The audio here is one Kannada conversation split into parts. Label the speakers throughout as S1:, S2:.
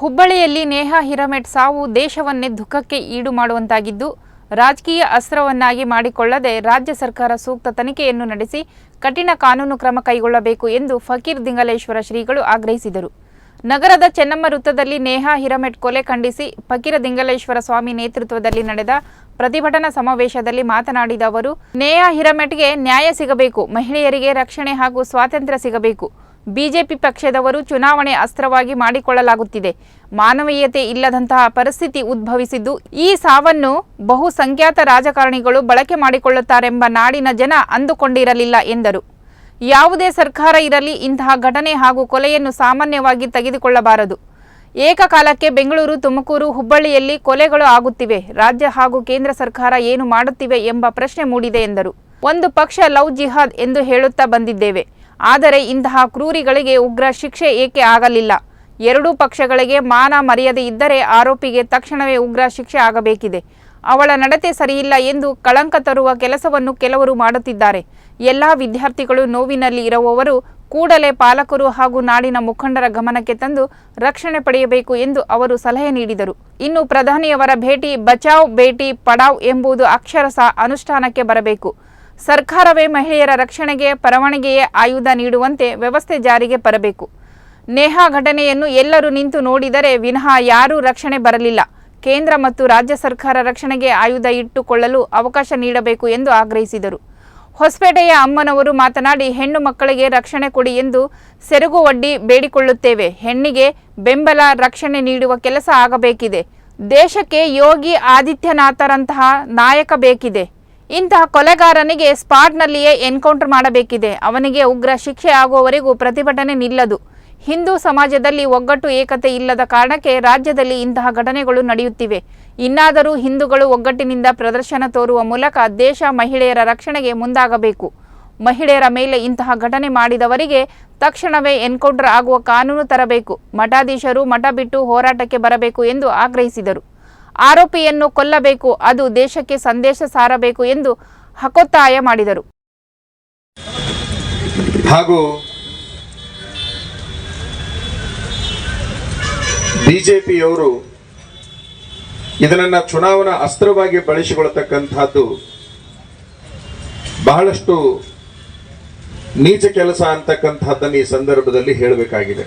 S1: ಹುಬ್ಬಳ್ಳಿಯಲ್ಲಿ ನೇಹಾ ಹಿರಮೆಟ್ ಸಾವು ದೇಶವನ್ನೇ ದುಃಖಕ್ಕೆ ಈಡು ಮಾಡುವಂತಾಗಿದ್ದು, ರಾಜಕೀಯ ಅಸ್ತ್ರವನ್ನಾಗಿ ಮಾಡಿಕೊಳ್ಳದೆ ರಾಜ್ಯ ಸರ್ಕಾರ ಸೂಕ್ತ ತನಿಖೆಯನ್ನು ನಡೆಸಿ ಕಠಿಣ ಕಾನೂನು ಕ್ರಮ ಕೈಗೊಳ್ಳಬೇಕು ಎಂದು ಫಕೀರ್ ದಿಂಗಲೇಶ್ವರ ಶ್ರೀಗಳು ಆಗ್ರಹಿಸಿದರು. ನಗರದ ಚೆನ್ನಮ್ಮ ವೃತ್ತದಲ್ಲಿ ನೇಹಾ ಹಿರಮೆಟ್ ಕೊಲೆ ಖಂಡಿಸಿ ಫಕೀರ ದಿಂಗಲೇಶ್ವರ ಸ್ವಾಮಿ ನೇತೃತ್ವದಲ್ಲಿ ನಡೆದ ಪ್ರತಿಭಟನಾ ಸಮಾವೇಶದಲ್ಲಿ ಮಾತನಾಡಿದ ಅವರು, ನೇಹಾ ಹಿರಮೆಟ್ಗೆ ನ್ಯಾಯ ಸಿಗಬೇಕು, ಮಹಿಳೆಯರಿಗೆ ರಕ್ಷಣೆ ಹಾಗೂ ಸ್ವಾತಂತ್ರ್ಯ ಸಿಗಬೇಕು. ಬಿಜೆಪಿ ಪಕ್ಷದವರು ಚುನಾವಣೆ ಅಸ್ತ್ರವಾಗಿ ಮಾಡಿಕೊಳ್ಳಲಾಗುತ್ತಿದೆ. ಮಾನವೀಯತೆ ಇಲ್ಲದಂತಹ ಪರಿಸ್ಥಿತಿ ಉದ್ಭವಿಸಿದ್ದು, ಈ ಸಾವನ್ನು ಬಹುಸಂಖ್ಯಾತ ರಾಜಕಾರಣಿಗಳು ಬಳಕೆ ಮಾಡಿಕೊಳ್ಳುತ್ತಾರೆಂಬ ನಾಡಿನ ಜನ ಅಂದುಕೊಂಡಿರಲಿಲ್ಲ ಎಂದರು. ಯಾವುದೇ ಸರ್ಕಾರ ಇರಲಿ, ಇಂತಹ ಘಟನೆ ಹಾಗೂ ಕೊಲೆಯನ್ನು ಸಾಮಾನ್ಯವಾಗಿ ತೆಗೆದುಕೊಳ್ಳಬಾರದು. ಏಕಕಾಲಕ್ಕೆ ಬೆಂಗಳೂರು, ತುಮಕೂರು, ಹುಬ್ಬಳ್ಳಿಯಲ್ಲಿ ಕೊಲೆಗಳು ಆಗುತ್ತಿವೆ. ರಾಜ್ಯ ಹಾಗೂ ಕೇಂದ್ರ ಸರ್ಕಾರ ಏನು ಮಾಡುತ್ತಿವೆ ಎಂಬ ಪ್ರಶ್ನೆ ಮೂಡಿದೆ ಎಂದರು. ಒಂದು ಪಕ್ಷ ಲವ್ ಜಿಹಾದ್ ಎಂದು ಹೇಳುತ್ತಾ ಬಂದಿದ್ದೇವೆ. ಆದರೆ ಇಂತಹ ಕ್ರೂರಿಗಳಿಗೆ ಉಗ್ರ ಶಿಕ್ಷೆ ಏಕೆ ಆಗಲಿಲ್ಲ? ಎರಡೂ ಪಕ್ಷಗಳಿಗೆ ಮಾನ ಮರ್ಯಾದೆ ಇದ್ದರೆ ಆರೋಪಿಗೆ ತಕ್ಷಣವೇ ಉಗ್ರ ಶಿಕ್ಷೆ ಆಗಬೇಕಿದೆ. ಅವಳ ನಡತೆ ಸರಿಯಿಲ್ಲ ಎಂದು ಕಳಂಕ ತರುವ ಕೆಲಸವನ್ನು ಕೆಲವರು ಮಾಡುತ್ತಿದ್ದಾರೆ. ಎಲ್ಲ ವಿದ್ಯಾರ್ಥಿಗಳು ನೋವಿನಲ್ಲಿ ಇರುವವರು ಕೂಡಲೇ ಪಾಲಕರು ಹಾಗೂ ನಾಡಿನ ಮುಖಂಡರ ಗಮನಕ್ಕೆ ತಂದು ರಕ್ಷಣೆ ಪಡೆಯಬೇಕು ಎಂದು ಅವರು ಸಲಹೆ ನೀಡಿದರು. ಇನ್ನು ಪ್ರಧಾನಿಯವರ ಭೇಟಿ ಬಚಾವ್ ಭೇಟಿ ಪಡಾವ್ ಎಂಬುದು ಅಕ್ಷರಶಃ ಅನುಷ್ಠಾನಕ್ಕೆ ಬರಬೇಕು. ಸರ್ಕಾರವೇ ಮಹಿಳೆಯರ ರಕ್ಷಣೆಗೆ, ಪರವಾನಗಿಯೇ ಆಯುಧ ನೀಡುವಂತೆ ವ್ಯವಸ್ಥೆ ಜಾರಿಗೆ ಬರಬೇಕು. ನೇಹಾ ಘಟನೆಯನ್ನು ಎಲ್ಲರೂ ನಿಂತು ನೋಡಿದರೆ ವಿನಃ ಯಾರೂ ರಕ್ಷಣೆ ಬರಲಿಲ್ಲ. ಕೇಂದ್ರ ಮತ್ತು ರಾಜ್ಯ ಸರ್ಕಾರ ರಕ್ಷಣೆಗೆ ಆಯುಧ ಇಟ್ಟುಕೊಳ್ಳಲು ಅವಕಾಶ ನೀಡಬೇಕು ಎಂದು ಆಗ್ರಹಿಸಿದರು. ಹೊಸಪೇಟೆಯ ಅಮ್ಮನವರು ಮಾತನಾಡಿ, ಹೆಣ್ಣು ಮಕ್ಕಳಿಗೆ ರಕ್ಷಣೆ ಕೊಡಿ ಎಂದು ಸೆರಗು ಒಡ್ಡಿ ಬೇಡಿಕೊಳ್ಳುತ್ತೇವೆ. ಹೆಣ್ಣಿಗೆ ಬೆಂಬಲ ರಕ್ಷಣೆ ನೀಡುವ ಕೆಲಸ ಆಗಬೇಕಿದೆ. ದೇಶಕ್ಕೆ ಯೋಗಿ ಆದಿತ್ಯನಾಥರಂತಹ ನಾಯಕ ಬೇಕಿದೆ. ಇಂತಹ ಕೊಲೆಗಾರನಿಗೆ ಸ್ಪಾಟ್ನಲ್ಲಿಯೇ ಎನ್ಕೌಂಟರ್ ಮಾಡಬೇಕಿದೆ. ಅವನಿಗೆ ಉಗ್ರ ಶಿಕ್ಷೆ ಆಗುವವರೆಗೂ ಪ್ರತಿಭಟನೆ ನಿಲ್ಲದು. ಹಿಂದೂ ಸಮಾಜದಲ್ಲಿ ಒಗ್ಗಟ್ಟು ಏಕತೆ ಇಲ್ಲದ ಕಾರಣಕ್ಕೆ ರಾಜ್ಯದಲ್ಲಿ ಇಂತಹ ಘಟನೆಗಳು ನಡೆಯುತ್ತಿವೆ. ಇನ್ನಾದರೂ ಹಿಂದೂಗಳು ಒಗ್ಗಟ್ಟಿನಿಂದ ಪ್ರದರ್ಶನ ತೋರುವ ಮೂಲಕ ದೇಶ ಮಹಿಳೆಯರ ರಕ್ಷಣೆಗೆ ಮುಂದಾಗಬೇಕು. ಮಹಿಳೆಯರ ಮೇಲೆ ಇಂತಹ ಘಟನೆ ಮಾಡಿದವರಿಗೆ ತಕ್ಷಣವೇ ಎನ್ಕೌಂಟರ್ ಆಗುವ ಕಾನೂನು ತರಬೇಕು. ಮಠಾಧೀಶರು ಮಠ ಬಿಟ್ಟು ಹೋರಾಟಕ್ಕೆ ಬರಬೇಕು ಎಂದು ಆಗ್ರಹಿಸಿದರು. ಆರೋಪಿಯನ್ನು ಕೊಲ್ಲಬೇಕು, ಅದು ದೇಶಕ್ಕೆ ಸಂದೇಶ ಸಾರಬೇಕು ಎಂದು ಹಕೊತ್ತಾಯ ಮಾಡಿದರು.
S2: ಹಾಗೂ ಬಿಜೆಪಿಯವರು ಇದನ್ನ ಚುನಾವಣಾ ಅಸ್ತ್ರವಾಗಿ ಬಳಸಿಕೊಳ್ಳತಕ್ಕಂಥದ್ದು ಬಹಳಷ್ಟು ನೀಚ ಕೆಲಸ ಅಂತಕ್ಕಂಥದ್ದನ್ನು ಈ ಸಂದರ್ಭದಲ್ಲಿ ಹೇಳಬೇಕಾಗಿದೆ.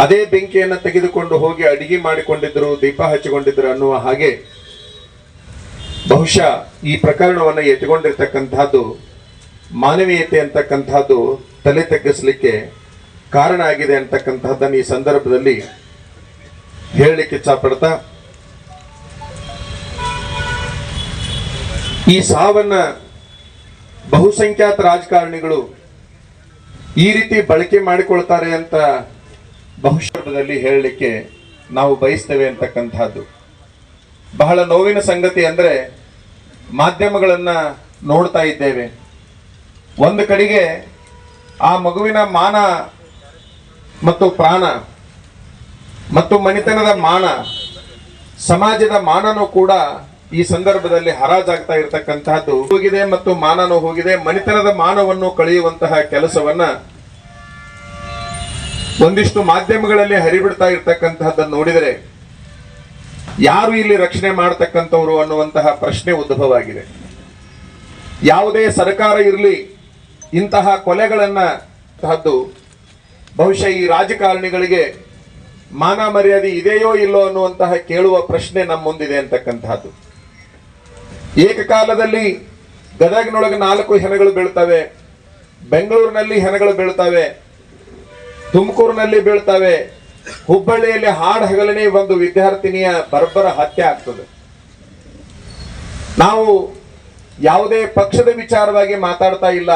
S2: ಅದೇ ಬೆಂಕಿಯನ್ನು ತೆಗೆದುಕೊಂಡು ಹೋಗಿ ಅಡಿಗೆ ಮಾಡಿಕೊಂಡಿದ್ರು ದೀಪ ಹಚ್ಚಿಕೊಂಡಿದ್ರು ಅನ್ನುವ ಹಾಗೆ ಬಹುಶಃ ಈ ಪ್ರಕರಣವನ್ನು ಎತ್ಕೊಂಡಿರ್ತಕ್ಕಂಥದ್ದು ಮಾನವೀಯತೆ ಅಂತಕ್ಕಂಥದ್ದು ತಲೆ ತಗ್ಗಿಸ್ಲಿಕ್ಕೆ ಕಾರಣ ಆಗಿದೆ ಅಂತಕ್ಕಂಥದ್ದನ್ನು ಈ ಸಂದರ್ಭದಲ್ಲಿ ಹೇಳಲಿಕ್ಕೆ ಇಚ್ಛಪಡ್ತಾ, ಈ ಸಾವನ್ನ ಬಹುಸಂಖ್ಯಾತ ರಾಜಕಾರಣಿಗಳು ಈ ರೀತಿ ಬಳಕೆ ಮಾಡಿಕೊಳ್ತಾರೆ ಅಂತ ಬಹುಶಃದಲ್ಲಿ ಹೇಳಲಿಕ್ಕೆ ನಾವು ಬಯಸ್ತೇವೆ ಅಂತಕ್ಕಂಥದ್ದು ಬಹಳ ನೋವಿನ ಸಂಗತಿ ಅಂದರೆ ಮಾಧ್ಯಮಗಳನ್ನು ನೋಡ್ತಾ ಇದ್ದೇವೆ. ಒಂದು ಕಡೆಗೆ ಆ ಮಗುವಿನ ಮಾನ ಮತ್ತು ಪ್ರಾಣ ಮತ್ತು ಮನಿತನದ ಮಾನ, ಸಮಾಜದ ಮಾನನೂ ಕೂಡ ಈ ಸಂದರ್ಭದಲ್ಲಿ ಹರಾಜಾಗ್ತಾ ಇರತಕ್ಕಂತಹದ್ದು. ಹೋಗಿದೆ ಮತ್ತು ಮಾನನೂ ಹೋಗಿದೆ. ಮನಿತನದ ಮಾನವನ್ನು ಕಳೆಯುವಂತಹ ಕೆಲಸವನ್ನ ಒಂದಿಷ್ಟು ಮಾಧ್ಯಮಗಳಲ್ಲಿ ಹರಿಬಿಡ್ತಾ ಇರ್ತಕ್ಕಂತಹದ್ದನ್ನು ನೋಡಿದರೆ ಯಾರು ಇಲ್ಲಿ ರಕ್ಷಣೆ ಮಾಡತಕ್ಕಂಥವ್ರು ಅನ್ನುವಂತಹ ಪ್ರಶ್ನೆ ಉದ್ಭವವಾಗಿದೆ. ಯಾವುದೇ ಸರ್ಕಾರ ಇರಲಿ, ಇಂತಹ ಕೊಲೆಗಳನ್ನ ತಹದ್ದು, ಬಹುಶಃ ಈ ರಾಜಕಾರಣಿಗಳಿಗೆ ಮಾನ ಮರ್ಯಾದೆ ಇದೆಯೋ ಇಲ್ಲೋ ಅನ್ನುವಂತಹ ಕೇಳುವ ಪ್ರಶ್ನೆ ನಮ್ಮ ಮುಂದಿದೆ ಅಂತಕ್ಕಂತಹದ್ದು. ಏಕಕಾಲದಲ್ಲಿ ಗದಗಿನೊಳಗೆ ನಾಲ್ಕು ಹೆಣಗಳು ಬೀಳ್ತವೆ, ಬೆಂಗಳೂರಿನಲ್ಲಿ ಹೆಣಗಳು ಬೀಳ್ತವೆ ತುಮಕೂರಿನಲ್ಲಿ ಬೀಳ್ತವೆ. ಹುಬ್ಬಳ್ಳಿಯಲ್ಲಿ ಹಾಡ್ ಹಗಲನೆ, ಒಂದು ವಿದ್ಯಾರ್ಥಿನಿಯ ಬರ್ಬರ ಹತ್ಯೆ ಆಗ್ತದೆ. ನಾವು ಯಾವುದೇ ಪಕ್ಷದ ವಿಚಾರವಾಗಿ ಮಾತಾಡ್ತಾ ಇಲ್ಲ.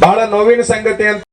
S2: ಬಹಳ ನೋವಿನ ಸಂಗತಿ ಅಂತ